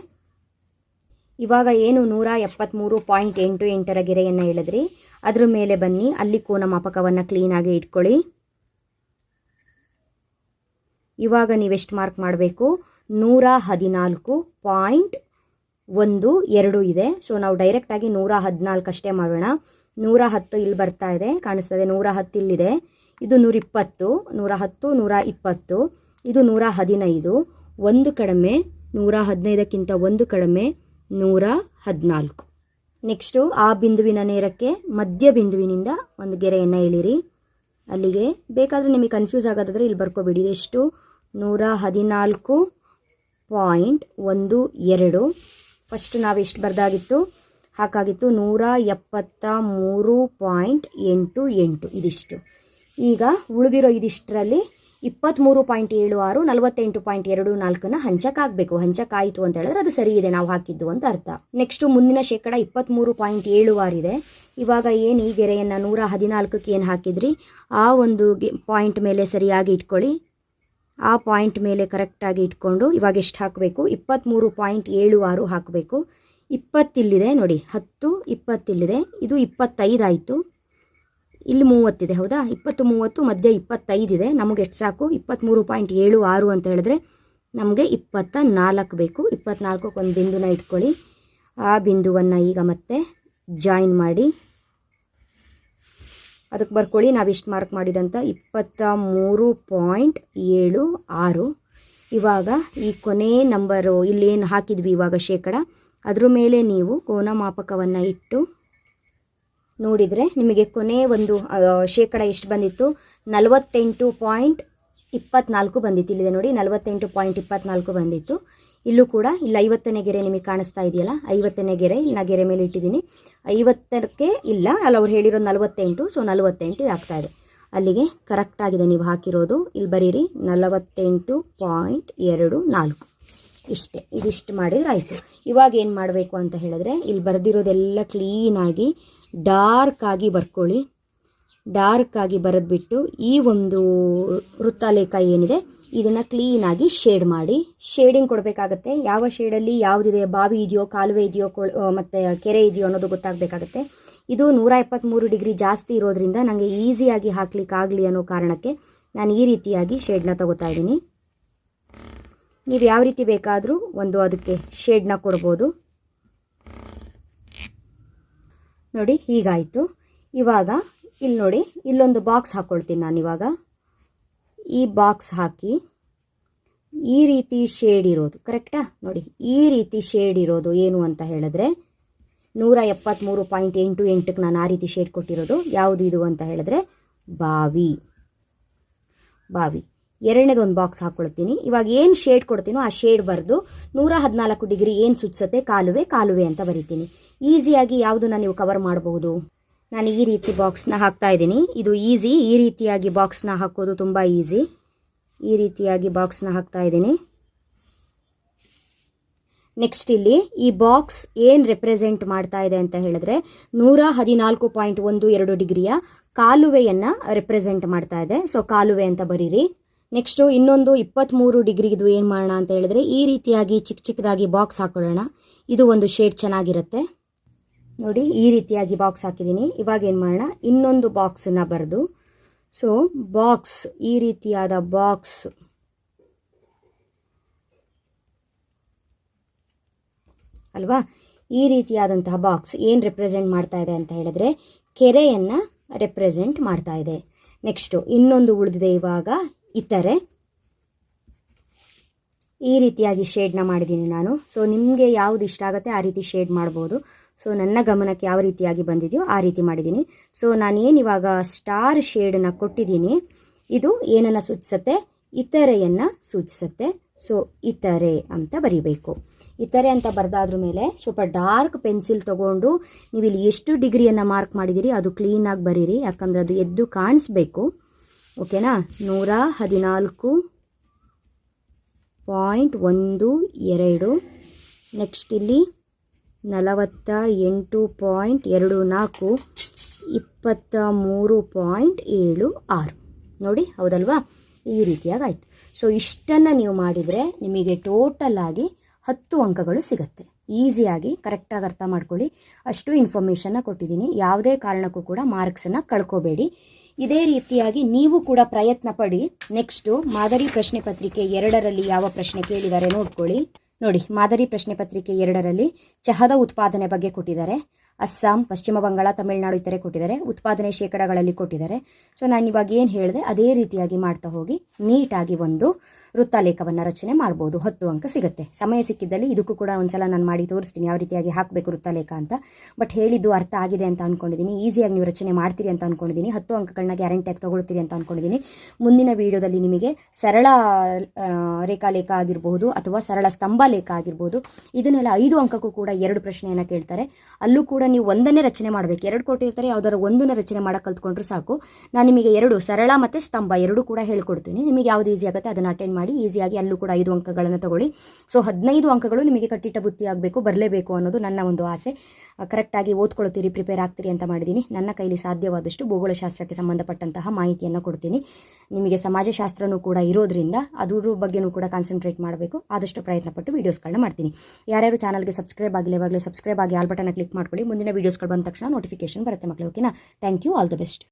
ಇವಾಗ ಏನು ನೂರ ಎಪ್ಪತ್ತ್ಮೂರು ಪಾಯಿಂಟ್ ಎಂಟು ಎಂಟರ ಗೆರೆಯನ್ನು ಹೇಳಿದ್ರಿ? ಅದ್ರ ಮೇಲೆ ಬನ್ನಿ. ಅಲ್ಲಿ ಕೋನ ಮಾಪಕವನ್ನು ಕ್ಲೀನಾಗಿ ಇಟ್ಕೊಳ್ಳಿ. ಇವಾಗ ನೀವೆಷ್ಟು ಮಾರ್ಕ್ ಮಾಡಬೇಕು? ನೂರ ಹದಿನಾಲ್ಕು ಪಾಯಿಂಟ್ ಒಂದು ಎರಡು ಇದೆ. ಸೊ ನಾವು ಡೈರೆಕ್ಟಾಗಿ ನೂರ ಹದಿನಾಲ್ಕು ಅಷ್ಟೇ ಮಾಡೋಣ. ನೂರ ಹತ್ತು ಇಲ್ಲಿ ಬರ್ತಾ ಇದೆ. ಕಾಣಿಸ್ತದೆ ನೂರ ಹತ್ತು ಇಲ್ಲಿದೆ. ಇದು ನೂರಿಪ್ಪತ್ತು ನೂರ ಹತ್ತು, ನೂರ ಇಪ್ಪತ್ತು. ಇದು ನೂರ ಹದಿನೈದು. ಒಂದು ಕಡಿಮೆ ನೂರ ಹದಿನೈದಕ್ಕಿಂತ ಒಂದು ಕಡಿಮೆ ನೂರ ಹದಿನಾಲ್ಕು. ನೆಕ್ಸ್ಟು ಆ ಬಿಂದುವಿನ ನೇರಕ್ಕೆ ಮಧ್ಯ ಬಿಂದುವಿನಿಂದ ಒಂದು ಗೆರೆಯನ್ನು ಎಳಿರಿ. ಅಲ್ಲಿಗೆ. ಬೇಕಾದರೆ ನಿಮಗೆ ಕನ್ಫ್ಯೂಸ್ ಆಗೋದಾದರೆ ಇಲ್ಲಿ ಬರ್ಕೋಬೇಡಿ. ಇದೆಷ್ಟು ನೂರ ಹದಿನಾಲ್ಕು ಪಾಯಿಂಟ್ ಒಂದು ಎರಡು. ಫಸ್ಟ್ ನಾವು ಎಷ್ಟು ಬರೆದಾಗಿತ್ತು? ಹಾಕಾಗಿತ್ತು ನೂರ ಎಪ್ಪತ್ತ ಮೂರು ಪಾಯಿಂಟ್ ಎಂಟು ಎಂಟು. ಇದಿಷ್ಟು. ಈಗ ಉಳಿದಿರೋ ಇದಿಷ್ಟರಲ್ಲಿ ಇಪ್ಪತ್ತ್ಮೂರು ಪಾಯಿಂಟ್ ಏಳು ಆರು, ನಲವತ್ತೆಂಟು ಪಾಯಿಂಟ್ ಎರಡು ನಾಲ್ಕನ್ನು ಹಂಚಕ್ಕಾಗಬೇಕು. ಹಂಚಕ್ಕಾಯಿತು ಅಂತ ಹೇಳಿದ್ರೆ ಅದು ಸರಿ ಇದೆ, ನಾವು ಹಾಕಿದ್ದು ಅಂತ ಅರ್ಥ. ನೆಕ್ಸ್ಟು ಮುಂದಿನ ಶೇಕಡ ಇಪ್ಪತ್ತ್ಮೂರು ಪಾಯಿಂಟ್ ಏಳು ಆರಿದೆ. ಇವಾಗ ಏನು ಈ ಗೆರೆಯನ್ನು ನೂರ ಹದಿನಾಲ್ಕಕ್ಕೆ ಏನು ಹಾಕಿದ್ರಿ? ಆ ಒಂದು ಗೆ ಪಾಯಿಂಟ್ ಮೇಲೆ ಸರಿಯಾಗಿ ಇಟ್ಕೊಳ್ಳಿ. ಆ ಪಾಯಿಂಟ್ ಮೇಲೆ ಕರೆಕ್ಟಾಗಿ ಇಟ್ಕೊಂಡು ಇವಾಗ ಎಷ್ಟು ಹಾಕಬೇಕು? ಇಪ್ಪತ್ತ್ಮೂರು ಪಾಯಿಂಟ್ ಏಳು ಆರು ಹಾಕಬೇಕು. ಇಪ್ಪತ್ತಿಲ್ಲಿದೆ ನೋಡಿ, ಹತ್ತು ಇಪ್ಪತ್ತಿಲ್ಲಿದೆ ಇದು ಇಪ್ಪತ್ತೈದು ಆಯಿತು. ಇಲ್ಲಿ ಮೂವತ್ತಿದೆ ಹೌದಾ? ಇಪ್ಪತ್ತು, ಮೂವತ್ತು, ಮಧ್ಯ ಇಪ್ಪತ್ತೈದಿದೆ ನಮಗೆ ಎಷ್ಟು ಸಾಕು? ಇಪ್ಪತ್ತ್ಮೂರು ಪಾಯಿಂಟ್ ಏಳು ಆರು ಅಂತ ಹೇಳಿದ್ರೆ ನಮಗೆ ಇಪ್ಪತ್ತ ನಾಲ್ಕು ಬೇಕು. ಇಪ್ಪತ್ನಾಲ್ಕಕ್ಕೆ ಒಂದು ಬಿಂದುನ ಇಟ್ಕೊಳ್ಳಿ. ಆ ಬಿಂದುವನ್ನು ಈಗ ಮತ್ತೆ ಜಾಯಿನ್ ಮಾಡಿ. ಅದಕ್ಕೆ ಬರ್ಕೊಳ್ಳಿ. ನಾವು ಇಷ್ಟು ಮಾರ್ಕ್ ಮಾಡಿದಂಥ ಇಪ್ಪತ್ತ ಮೂರು ಪಾಯಿಂಟ್ ಏಳು ಆರು. ಇವಾಗ ಈ ಕೊನೆ ನಂಬರು ಇಲ್ಲೇನು ಹಾಕಿದ್ವಿ ಇವಾಗ ಶೇಕಡ? ಅದ್ರ ಮೇಲೆ ನೀವು ಕೋನ ಮಾಪಕವನ್ನು ಇಟ್ಟು ನೋಡಿದರೆ ನಿಮಗೆ ಕೊನೆ ಒಂದು ಶೇಕಡ ಎಷ್ಟು ಬಂದಿತ್ತು? ನಲವತ್ತೆಂಟು ಪಾಯಿಂಟ್ ಇಪ್ಪತ್ನಾಲ್ಕು ಬಂದಿತ್ತು. ಇಲ್ಲಿದೆ ನೋಡಿ, ನಲವತ್ತೆಂಟು ಪಾಯಿಂಟ್ ಇಪ್ಪತ್ನಾಲ್ಕು ಬಂದಿತ್ತು. ಇಲ್ಲೂ ಕೂಡ ಇಲ್ಲಿ ಐವತ್ತನೇ ಗೆರೆ ನಿಮಗೆ ಕಾಣಿಸ್ತಾ ಇದೆಯಲ್ಲ? ಐವತ್ತನೇ ಗೆರೆ ನಾ ಗೆರೆ ಮೇಲೆ ಇಟ್ಟಿದ್ದೀನಿ. ಐವತ್ತಕ್ಕೆ ಇಲ್ಲ, ಅಲ್ಲಿ ಅವ್ರು ಹೇಳಿರೋದು ನಲವತ್ತೆಂಟು, ಸೊ ನಲವತ್ತೆಂಟು ಆಗ್ತಾ ಇದೆ. ಅಲ್ಲಿಗೆ ಕರೆಕ್ಟಾಗಿದೆ ನೀವು ಹಾಕಿರೋದು. ಇಲ್ಲಿ ಬರೀರಿ, ನಲವತ್ತೆಂಟು ಪಾಯಿಂಟ್ ಎರಡು ನಾಲ್ಕು. ಇಷ್ಟೇ, ಇದಿಷ್ಟು ಮಾಡಿದ್ರೆ ಆಯಿತು. ಇವಾಗ ಏನು ಮಾಡಬೇಕು ಅಂತ ಹೇಳಿದ್ರೆ, ಇಲ್ಲಿ ಬರೆದಿರೋದೆಲ್ಲ ಕ್ಲೀನಾಗಿ ಡಾರ್ಕ್ ಆಗಿ ಬರ್ಕೊಳ್ಳಿ. ಡಾರ್ಕ್ ಆಗಿ ಬರೆದ್ಬಿಟ್ಟು ಈ ಒಂದು ವೃತ್ತಾಲೇಖ ಏನಿದೆ, ಇದನ್ನು ಕ್ಲೀನಾಗಿ ಶೇಡ್ ಮಾಡಿ. ಶೇಡಿಂಗ್ ಕೊಡಬೇಕಾಗತ್ತೆ. ಯಾವ ಶೇಡಲ್ಲಿ ಯಾವುದಿದೆ, ಬಾವಿ ಇದೆಯೋ, ಕಾಲುವೆ ಇದೆಯೋ, ಕೊಳ ಮತ್ತು ಕೆರೆ ಇದೆಯೋ ಅನ್ನೋದು ಗೊತ್ತಾಗಬೇಕಾಗತ್ತೆ. ಇದು ನೂರ ಎಪ್ಪತ್ತ್ಮೂರು ಡಿಗ್ರಿ ಜಾಸ್ತಿ ಇರೋದ್ರಿಂದ ನನಗೆ ಈಸಿಯಾಗಿ ಹಾಕ್ಲಿಕ್ಕಾಗಲಿ ಅನ್ನೋ ಕಾರಣಕ್ಕೆ ನಾನು ಈ ರೀತಿಯಾಗಿ ಶೇಡ್ನ ತಗೋತಾ ಇದ್ದೀನಿ. ನೀವು ಯಾವ ರೀತಿ ಬೇಕಾದರೂ ಒಂದು ಅದಕ್ಕೆ ಶೇಡ್ನ ಕೊಡ್ಬೋದು. ನೋಡಿ, ಹೀಗಾಯಿತು. ಇವಾಗ ಇಲ್ಲಿ ನೋಡಿ, ಇಲ್ಲೊಂದು ಬಾಕ್ಸ್ ಹಾಕ್ಕೊಳ್ತೀನಿ ನಾನು ಇವಾಗ. ಈ ಬಾಕ್ಸ್ ಹಾಕಿ ಈ ರೀತಿ ಶೇಡ್ ಇರೋದು ಕರೆಕ್ಟಾ ನೋಡಿ, ಈ ರೀತಿ ಶೇಡ್ ಇರೋದು ಏನು ಅಂತ ಹೇಳಿದ್ರೆ, ನೂರ ಎಪ್ಪತ್ತ್ಮೂರು ಪಾಯಿಂಟ್ ಎಂಟು ಎಂಟಕ್ಕೆ ನಾನು ಆ ರೀತಿ ಶೇಡ್ ಕೊಟ್ಟಿರೋದು. ಯಾವುದು ಇದು ಅಂತ ಹೇಳಿದ್ರೆ, ಬಾವಿ. ಬಾವಿ. ಎರಡನೇದೊಂದು ಬಾಕ್ಸ್ ಹಾಕ್ಕೊಳ್ತೀನಿ ಇವಾಗ ಏನು ಶೇಡ್ ಕೊಡ್ತೀನೋ ಆ ಶೇಡ್ ಬರೆದು ನೂರ ಡಿಗ್ರಿ ಏನು ಸುಚ್ಚತ್ತೆ ಕಾಲುವೆ ಕಾಲುವೆ ಅಂತ ಬರಿತೀನಿ. ಈಸಿಯಾಗಿ ಯಾವುದನ್ನ ನೀವು ಕವರ್ ಮಾಡಬಹುದು ನಾನು ಈ ರೀತಿ ಬಾಕ್ಸ್ನ ಹಾಕ್ತಾ ಇದ್ದೀನಿ. ಇದು ಈಸಿ ಈ ರೀತಿಯಾಗಿ ಬಾಕ್ಸ್ನ ಹಾಕೋದು ತುಂಬ ಈಸಿ ಈ ರೀತಿಯಾಗಿ ಬಾಕ್ಸ್ನ ಹಾಕ್ತಾ ಇದ್ದೀನಿ. ನೆಕ್ಸ್ಟ್ ಇಲ್ಲಿ ಈ ಬಾಕ್ಸ್ ಏನು ರೆಪ್ರೆಸೆಂಟ್ ಮಾಡ್ತಾ ಇದೆ ಅಂತ ಹೇಳಿದ್ರೆ ನೂರ ಹದಿನಾಲ್ಕು ಪಾಯಿಂಟ್ ಒಂದು ಎರಡು ಡಿಗ್ರಿಯ ಕಾಲುವೆಯನ್ನು ರೆಪ್ರೆಸೆಂಟ್ ಮಾಡ್ತಾ ಇದೆ. ಸೊ ಕಾಲುವೆ ಅಂತ ಬರೀರಿ. ನೆಕ್ಸ್ಟು ಇನ್ನೊಂದು ಇಪ್ಪತ್ತ್ಮೂರು ಡಿಗ್ರಿಗಿದು ಏನು ಮಾಡೋಣ ಅಂತ ಹೇಳಿದ್ರೆ ಈ ರೀತಿಯಾಗಿ ಚಿಕ್ಕ ಚಿಕ್ಕದಾಗಿ ಬಾಕ್ಸ್ ಹಾಕೊಳ್ಳೋಣ. ಇದು ಒಂದು ಶೇಡ್ ಚೆನ್ನಾಗಿರುತ್ತೆ. ನೋಡಿ, ಈ ರೀತಿಯಾಗಿ ಬಾಕ್ಸ್ ಹಾಕಿದ್ದೀನಿ. ಇವಾಗ ಏನು ಮಾಡೋಣ? ಇನ್ನೊಂದು ಬಾಕ್ಸನ್ನ ಬರೆದು. ಸೊ ಬಾಕ್ಸ್ ಈ ರೀತಿಯಾದ ಬಾಕ್ಸ್ ಅಲ್ವಾ? ಈ ರೀತಿಯಾದಂತಹ ಬಾಕ್ಸ್ ಏನು ರೆಪ್ರೆಸೆಂಟ್ ಮಾಡ್ತಾ ಇದೆ ಅಂತ ಹೇಳಿದ್ರೆ, ಕೆರೆಯನ್ನು ರೆಪ್ರೆಸೆಂಟ್ ಮಾಡ್ತಾ ಇದೆ. ನೆಕ್ಸ್ಟು ಇನ್ನೊಂದು ಉಳಿದಿದೆ ಇವಾಗ, ಇತರೆ. ಈ ರೀತಿಯಾಗಿ ಶೇಡ್ನ ಮಾಡಿದ್ದೀನಿ ನಾನು. ಸೊ ನಿಮಗೆ ಯಾವುದು ಇಷ್ಟ ಆಗುತ್ತೆ ಆ ರೀತಿ ಶೇಡ್ ಮಾಡ್ಬೋದು. ಸೊ ನನ್ನ ಗಮನಕ್ಕೆ ಯಾವ ರೀತಿಯಾಗಿ ಬಂದಿದೆಯೋ ಆ ರೀತಿ ಮಾಡಿದ್ದೀನಿ. ಸೊ ನಾನೇನು ಇವಾಗ ಸ್ಟಾರ್ ಶೇಡನ್ನು ಕೊಟ್ಟಿದ್ದೀನಿ. ಇದು ಏನನ್ನು ಸೂಚಿಸುತ್ತೆ? ಇತರೆಯನ್ನು ಸೂಚಿಸುತ್ತೆ. ಸೊ ಇತರೆ ಅಂತ ಬರೀಬೇಕು. ಇತರೆ ಅಂತ ಬರೆದಾದ್ರ ಮೇಲೆ ಸ್ವಲ್ಪ ಡಾರ್ಕ್ ಪೆನ್ಸಿಲ್ ತೊಗೊಂಡು ನೀವು ಇಲ್ಲಿ ಎಷ್ಟು ಡಿಗ್ರಿಯನ್ನು ಮಾರ್ಕ್ ಮಾಡಿದ್ದೀರಿ ಅದು ಕ್ಲೀನಾಗಿ ಬರೀರಿ. ಯಾಕಂದರೆ ಅದು ಎದ್ದು ಕಾಣಿಸ್ಬೇಕು. ಓಕೆನಾ ನೂರ ಹದಿನಾಲ್ಕು ಪಾಯಿಂಟ್ ಒಂದು ಎರಡು. ನೆಕ್ಸ್ಟ್ ಇಲ್ಲಿ ನಲವತ್ತ ಎಂಟು ಪಾಯಿಂಟ್ ಎರಡು ನಾಲ್ಕು, ಇಪ್ಪತ್ತ ಮೂರು ಪಾಯಿಂಟ್ ಏಳು ಆರು. ನೋಡಿ, ಹೌದಲ್ವಾ? ಈ ರೀತಿಯಾಗಿ ಆಯಿತು ಸೊ ಇಷ್ಟನ್ನು ನೀವು ಮಾಡಿದರೆ ನಿಮಗೆ ಟೋಟಲ್ ಆಗಿ ಹತ್ತು ಅಂಕಗಳು ಸಿಗುತ್ತೆ. ಈಸಿಯಾಗಿ ಕರೆಕ್ಟಾಗಿ ಅರ್ಥ ಮಾಡ್ಕೊಳ್ಳಿ. ಅಷ್ಟು ಇನ್ಫಾರ್ಮೇಷನ್ನ ಕೊಟ್ಟಿದ್ದೀನಿ. ಯಾವುದೇ ಕಾರಣಕ್ಕೂ ಕೂಡ ಮಾರ್ಕ್ಸನ್ನು ಕಳ್ಕೋಬೇಡಿ. ಇದೇ ರೀತಿಯಾಗಿ ನೀವು ಕೂಡ ಪ್ರಯತ್ನ ಪಡಿ. ನೆಕ್ಸ್ಟು ಮಾದರಿ ಪ್ರಶ್ನೆ ಪತ್ರಿಕೆ ಎರಡರಲ್ಲಿ ಯಾವ ಪ್ರಶ್ನೆ ಕೇಳಿದ್ದಾರೆ ನೋಡ್ಕೊಳ್ಳಿ. ನೋಡಿ, ಮಾದರಿ ಪ್ರಶ್ನೆ ಪತ್ರಿಕೆ ಎರಡರಲ್ಲಿ ಚಹದ ಉತ್ಪಾದನೆ ಬಗ್ಗೆ ಕೊಟ್ಟಿದ್ದಾರೆ. ಅಸ್ಸಾಂ, ಪಶ್ಚಿಮ ಬಂಗಾಳ, ತಮಿಳುನಾಡು ಇತರೆ ಕೊಟ್ಟಿದ್ದಾರೆ. ಉತ್ಪಾದನೆ ಶೇಕಡಗಳಲ್ಲಿ ಕೊಟ್ಟಿದ್ದಾರೆ. ಸೊ, ನಾನು ಇವಾಗ ಏನು ಹೇಳಿದೆ, ಅದೇ ರೀತಿಯಾಗಿ ಮಾಡ್ತಾ ಹೋಗಿ, ನೀಟಾಗಿ ಒಂದು ವೃತ್ತಾಲೇಖವನ್ನು ರಚನೆ ಮಾಡ್ಬೋದು. ಹತ್ತು ಅಂಕ ಸಿಗುತ್ತೆ. ಸಮಯ ಸಿಕ್ಕಿದ್ದಲ್ಲಿ ಇದಕ್ಕೂ ಕೂಡ ಒಂದ್ಸಲ ನಾನು ಮಾಡಿ ತೋರಿಸ್ತೀನಿ ಯಾವ ರೀತಿಯಾಗಿ ಹಾಕಬೇಕು ವೃತ್ತಾಲೇಖ ಅಂತ. ಬಟ್ ಹೇಳಿದ್ದು ಅರ್ಥ ಆಗಿದೆ ಅಂತ ಅಂದ್ಕೊಂಡಿದ್ದೀನಿ ಈಸಿಯಾಗಿ ನೀವು ರಚನೆ ಮಾಡ್ತೀರಿ ಅಂತ ಅಂದ್ಕೊಂಡಿದ್ದೀನಿ ಹತ್ತು ಅಂಕಗಳನ್ನ ಗ್ಯಾರಂಟಿಯಾಗಿ ತಗೊಳ್ತೀರಿ ಅಂತ ಅಂದ್ಕೊಂಡಿದ್ದೀನಿ ಮುಂದಿನ ವಿಡಿಯೋದಲ್ಲಿ ನಿಮಗೆ ಸರಳ ರೇಖಾಲೇಖ ಆಗಿರಬಹುದು ಅಥವಾ ಸರಳ ಸ್ತಂಭ ಲೇಖ ಆಗಿರ್ಬೋದು. ಇದನ್ನೆಲ್ಲ ಐದು ಅಂಕಕ್ಕೂ ಕೂಡ ಎರಡು ಪ್ರಶ್ನೆಯನ್ನು ಕೇಳ್ತಾರೆ. ಅಲ್ಲೂ ಕೂಡ ನೀವು ಒಂದನ್ನೇ ರಚನೆ ಮಾಡಬೇಕು. ಎರಡು ಕೊಟ್ಟಿರ್ತಾರೆ ಯಾವುದಾದ್ರು ಒಂದನ್ನ ರಚನೆ ಮಾಡಕ್ಕೆ ಕಲ್ತ್ಕೊಂಡ್ರೂ ಸಾಕು. ನಾನು ನಿಮಗೆ ಎರಡು ಸರಳ ಮತ್ತು ಸ್ತಂಭ ಎರಡು ಕೂಡ ಹೇಳ್ಕೊಡ್ತೀನಿ. ನಿಮಗೆ ಯಾವುದು ಈಸಿ ಆಗುತ್ತೆ ಅದನ್ನು ಅಟೆಂಡ್ ಮಾಡಿ ಈಸಿಯಾಗಿ ಅಲ್ಲೂ ಕೂಡ ಐದು ಅಂಕಗಳನ್ನು ತಗೊಳ್ಳಿ. ಸೊ ಹದಿನೈದು ಅಂಕಗಳು ನಿಮಗೆ ಕಟ್ಟಿಟ್ಟ ಬುತ್ತಿ ಆಗಬೇಕು, ಬರಲೇಬೇಕು ಅನ್ನೋದು ನನ್ನ ಒಂದು ಆಸೆ. ಕರೆಕ್ಟಾಗಿ ಓದ್ಕೊಳ್ತೀರಿ ಪ್ರಿಪೇರ್ ಆಗ್ತೀರಿ ಅಂತ ಮಾಡಿದ್ದೀನಿ ನನ್ನ ಕೈಲಿ ಸಾಧ್ಯವಾದಷ್ಟು ಭೂಗೋಳಶಾಸ್ತ್ರಕ್ಕೆ ಸಂಬಂಧಪಟ್ಟಂತಹ ಮಾಹಿತಿಯನ್ನು ಕೊಡ್ತೀನಿ. ನಿಮಗೆ ಸಮಾಜಶಾಸ್ತ್ರನೂ ಕೂಡ ಇರೋದ್ರಿಂದ ಅದ್ರ ಬಗ್ಗೆನೂ ಕೂಡ ಕಾನ್ಸಂಟ್ರೇಟ್ ಮಾಡಬೇಕು. ಆದಷ್ಟು ಪ್ರಯತ್ನಪಟ್ಟು ವೀಡಿಯೋಸ್ಗಳನ್ನ ಮಾಡ್ತೀನಿ. ಯಾರ್ಯಾರು ಚಾನಲ್ಗೆ ಸಬ್ಸ್ಕ್ರೈಬ್ ಆಗಿಲ್ಲ, ಇವಾಗಲೇ ಸಬ್ಸ್ಕ್ರೈಬ್ ಆಗಿ ಆಲ್ ಬಟನ್ನ ಕ್ಲಿಕ್ ಮಾಡ್ಕೊಳ್ಳಿ. ಮುಂದಿನ ವೀಡಿಯೋಸ್ಗಳು ಬಂದ ತಕ್ಷಣ ನೋಟಿಫಿಕೇಶನ್ ಬರುತ್ತೆ ಮಕ್ಕಳು ಓಕೆನಾ thank you all the best